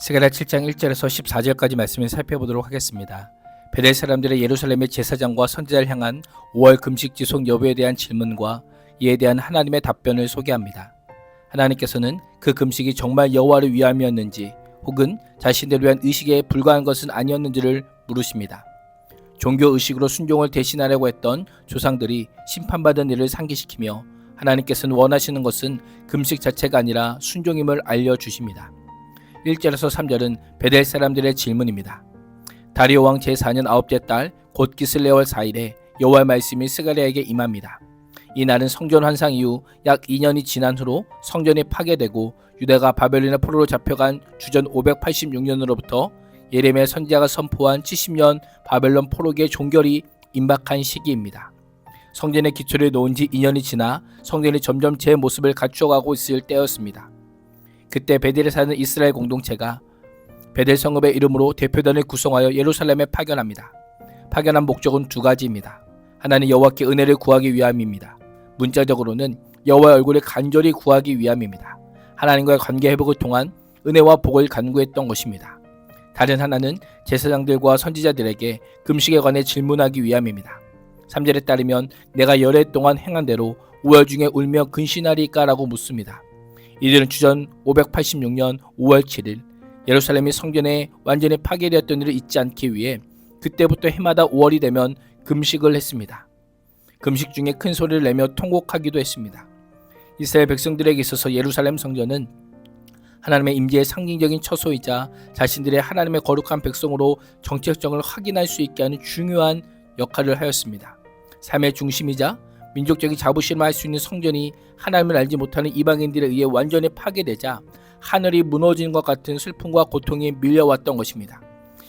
스가랴 7장 1절에서 14절까지 말씀을 살펴보도록 하겠습니다. 베델 사람들의 예루살렘의 제사장과 선지자를 향한 5월 금식 지속 여부에 대한 질문과 이에 대한 하나님의 답변을 소개합니다. 하나님께서는 그 금식이 정말 여호와를 위함이었는지 혹은 자신들을 위한 의식에 불과한 것은 아니었는지를 물으십니다. 종교 의식으로 순종을 대신하려고 했던 조상들이 심판받은 일을 상기시키며 하나님께서는 원하시는 것은 금식 자체가 아니라 순종임을 알려주십니다. 1절에서 3절은 베델 사람들의 질문입니다. 다리오 왕 제4년 아홉째 달 곧 기슬레월 4일에 여호와의 말씀이 스가랴에게 임합니다. 이 날은 성전 환상 이후 약 2년이 지난 후로 성전이 파괴되고 유다가 바벨론의 포로로 잡혀간 주전 586년으로부터 예레미야 선지자가 선포한 70년 바벨론 포로기의 종결이 임박한 시기입니다. 성전의 기초를 놓은 지 2년이 지나 성전이 점점 제 모습을 갖추어가고 있을 때였습니다. 그때 베델에 사는 이스라엘 공동체가 베델 성읍의 이름으로 대표단을 구성하여 예루살렘에 파견합니다. 파견한 목적은 두 가지입니다. 하나는 여호와께 은혜를 구하기 위함입니다. 문자적으로는 여호와의 얼굴을 간절히 구하기 위함입니다. 하나님과의 관계 회복을 통한 은혜와 복을 간구했던 것입니다. 다른 하나는 제사장들과 선지자들에게 금식에 관해 질문하기 위함입니다. 3절에 따르면 내가 열해 동안 행한 대로 5월 중에 울며 근신하리까라고 묻습니다. 이들은 주전 586년 5월 7일 예루살렘이 성전에 완전히 파괴되었던 일을 잊지 않기 위해 그때부터 해마다 5월이 되면 금식을 했습니다. 금식 중에 큰 소리를 내며 통곡하기도 했습니다. 이스라엘 백성들에게 있어서 예루살렘 성전은 하나님의 임재의 상징적인 처소이자 자신들의 하나님의 거룩한 백성으로 정체성을 확인할 수 있게 하는 중요한 역할을 하였습니다. 삶의 중심이자 민족적인 자부심을 할 수 있는 성전이 하나님을 알지 못하는 이방인들에 의해 완전히 파괴되자 하늘이 무너지는 것 같은 슬픔과 고통이 밀려왔던 것입니다.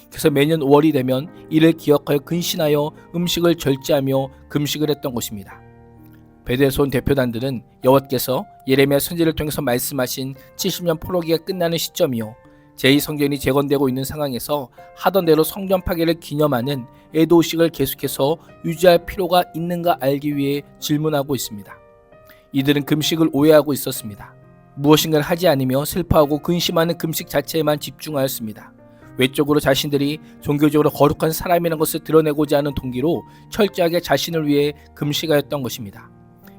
그래서 매년 5월이 되면 이를 기억하여 근신하여 음식을 절제하며 금식을 했던 것입니다. 베데손 대표단들은 여호와께서 예레미야 선지를 통해서 말씀하신 70년 포로기가 끝나는 시점이요 제2성전이 재건되고 있는 상황에서 하던 대로 성전 파괴를 기념하는 애도식을 계속해서 유지할 필요가 있는가 알기 위해 질문하고 있습니다. 이들은 금식을 오해하고 있었습니다. 무엇인가를 하지 않으며 슬퍼하고 근심하는 금식 자체에만 집중하였습니다. 외적으로 자신들이 종교적으로 거룩한 사람이라는 것을 드러내고자 하는 동기로 철저하게 자신을 위해 금식하였던 것입니다.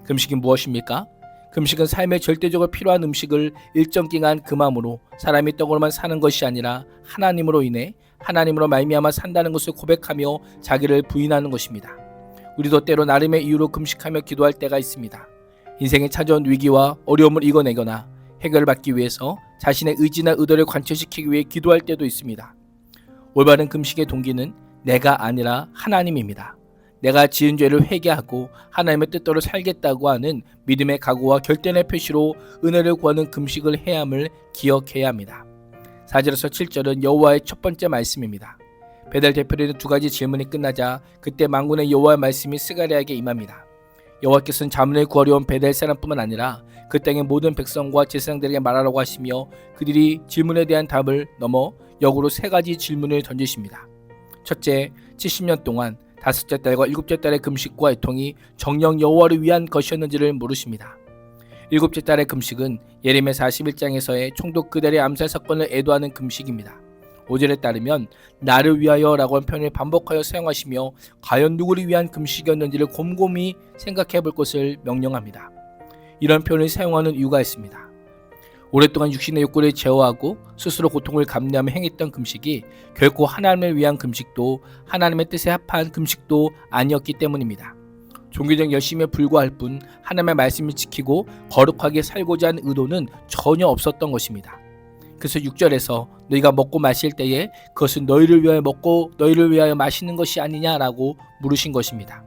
금식이 무엇입니까? 금식은 삶에 절대적으로 필요한 음식을 일정 기간 금함으로 사람이 떡으로만 사는 것이 아니라 하나님으로 인해 하나님으로 말미암아 산다는 것을 고백하며 자기를 부인하는 것입니다. 우리도 때로 나름의 이유로 금식하며 기도할 때가 있습니다. 인생에 찾아온 위기와 어려움을 이겨내거나 해결을 받기 위해서 자신의 의지나 의도를 관철시키기 위해 기도할 때도 있습니다. 올바른 금식의 동기는 내가 아니라 하나님입니다. 내가 지은 죄를 회개하고 하나님의 뜻대로 살겠다고 하는 믿음의 각오와 결단의 표시로 은혜를 구하는 금식을 해야 함을 기억해야 합니다. 4절에서 7절은 여호와의 첫 번째 말씀입니다. 베델 대표에는 두 가지 질문이 끝나자 그때 망군의 여호와의 말씀이 스가랴에게 임합니다. 여호와께서는 자문을 구하려 온 베델 사람뿐만 아니라 그 땅의 모든 백성과 제사장들에게 말하라고 하시며 그들이 질문에 대한 답을 넘어 역으로 세 가지 질문을 던지십니다. 첫째, 70년 동안 다섯째 달과 일곱째 달의 금식과 애통이 정령 여호와를 위한 것이었는지를 물으십니다. 일곱째 달의 금식은 예레미야 41장에서의 총독 그들의 암살 사건을 애도하는 금식입니다. 5절에 따르면 나를 위하여 라고 한 표현을 반복하여 사용하시며 과연 누구를 위한 금식이었는지를 곰곰이 생각해 볼 것을 명령합니다. 이런 표현을 사용하는 이유가 있습니다. 오랫동안 육신의 욕구를 제어하고 스스로 고통을 감내하며 행했던 금식이 결코 하나님을 위한 금식도 하나님의 뜻에 합한 금식도 아니었기 때문입니다. 종교적 열심에 불과할 뿐 하나님의 말씀을 지키고 거룩하게 살고자 하는 의도는 전혀 없었던 것입니다. 그래서 6절에서 너희가 먹고 마실 때에 그것은 너희를 위하여 먹고 너희를 위하여 마시는 것이 아니냐라고 물으신 것입니다.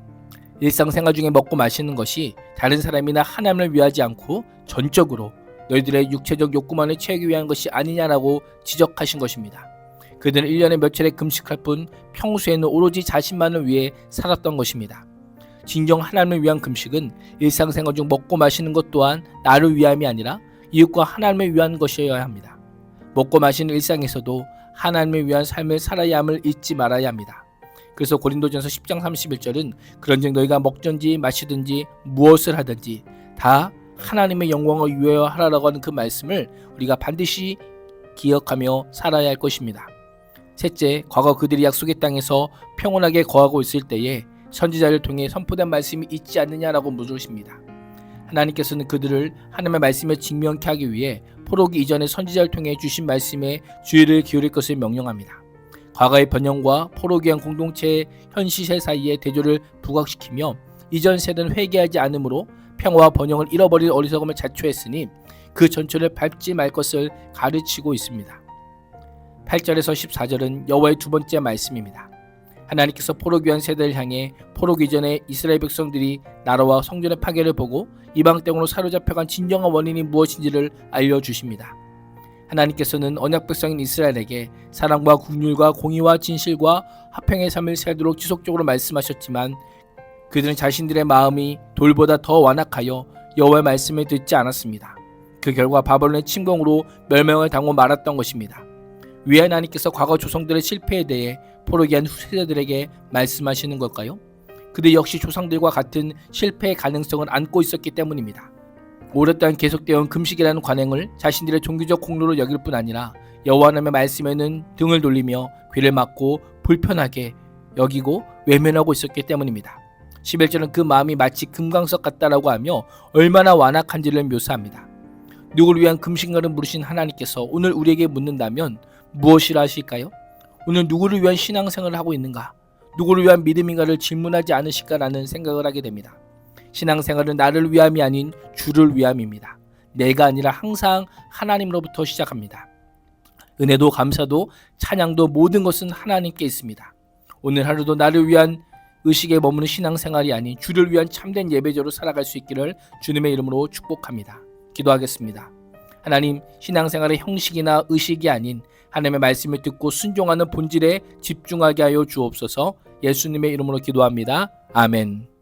일상생활 중에 먹고 마시는 것이 다른 사람이나 하나님을 위하지 않고 전적으로 너희들의 육체적 욕구만을 채우기 위한 것이 아니냐라고 지적하신 것입니다. 그들은 1년에 몇 차례 금식할 뿐 평소에는 오로지 자신만을 위해 살았던 것입니다. 진정 하나님을 위한 금식은 일상생활 중 먹고 마시는 것 또한 나를 위함이 아니라 이웃과 하나님을 위한 것이어야 합니다. 먹고 마시는 일상에서도 하나님을 위한 삶을 살아야 함을 잊지 말아야 합니다. 그래서 고린도전서 10장 31절은 그런즉 너희가 먹든지 마시든지 무엇을 하든지 다 하나님의 영광을 위하여 하라라고 하는 그 말씀을 우리가 반드시 기억하며 살아야 할 것입니다. 셋째, 과거 그들이 약속의 땅에서 평온하게 거하고 있을 때에 선지자를 통해 선포된 말씀이 있지 않느냐라고 물으십니다. 하나님께서는 그들을 하나님의 말씀에 직면케 하기 위해 포로기 이전의 선지자를 통해 주신 말씀에 주의를 기울일 것을 명령합니다. 과거의 번영과 포로기한 공동체의 현 시세 사이의 대조를 부각시키며 이전 세대는 회개하지 않으므로 평화와 번영을 잃어버릴 어리석음을 자초했으니 그 전철을 밟지 말 것을 가르치고 있습니다. 8절에서 14절은 여호와의 두 번째 말씀입니다. 하나님께서 포로귀한 세대를 향해 포로기 전에 이스라엘 백성들이 나라와 성전의 파괴를 보고 이방 땅으로 사로잡혀간 진정한 원인이 무엇인지를 알려주십니다. 하나님께서는 언약 백성인 이스라엘에게 사랑과 국률과 공의와 진실과 화평의 삶을 살도록 지속적으로 말씀하셨지만 그들은 자신들의 마음이 돌보다 더 완악하여 여호와의 말씀을 듣지 않았습니다. 그 결과 바벨론의 침공으로 멸망을 당하고 말았던 것입니다. 왜 하나님께서 과거 조상들의 실패에 대해 포로기한 후세대들에게 말씀하시는 걸까요? 그들 역시 조상들과 같은 실패의 가능성을 안고 있었기 때문입니다. 오랫동안 계속되어 온 금식이라는 관행을 자신들의 종교적 공로로 여길 뿐 아니라 여호와 하나님의 말씀에는 등을 돌리며 귀를 막고 불편하게 여기고 외면하고 있었기 때문입니다. 11절은 그 마음이 마치 금강석 같다라고 하며 얼마나 완악한지를 묘사합니다. 누구를 위한 금식날을 물으신 하나님께서 오늘 우리에게 묻는다면 무엇이라 하실까요? 오늘 누구를 위한 신앙생활을 하고 있는가? 누구를 위한 믿음인가를 질문하지 않으실까라는 생각을 하게 됩니다. 신앙생활은 나를 위함이 아닌 주를 위함입니다. 내가 아니라 항상 하나님으로부터 시작합니다. 은혜도 감사도 찬양도 모든 것은 하나님께 있습니다. 오늘 하루도 나를 위한 의식에 머무는 신앙생활이 아닌 주를 위한 참된 예배자로 살아갈 수 있기를 주님의 이름으로 축복합니다. 기도하겠습니다. 하나님, 신앙생활의 형식이나 의식이 아닌 하나님의 말씀을 듣고 순종하는 본질에 집중하게 하여 주옵소서 예수님의 이름으로 기도합니다. 아멘.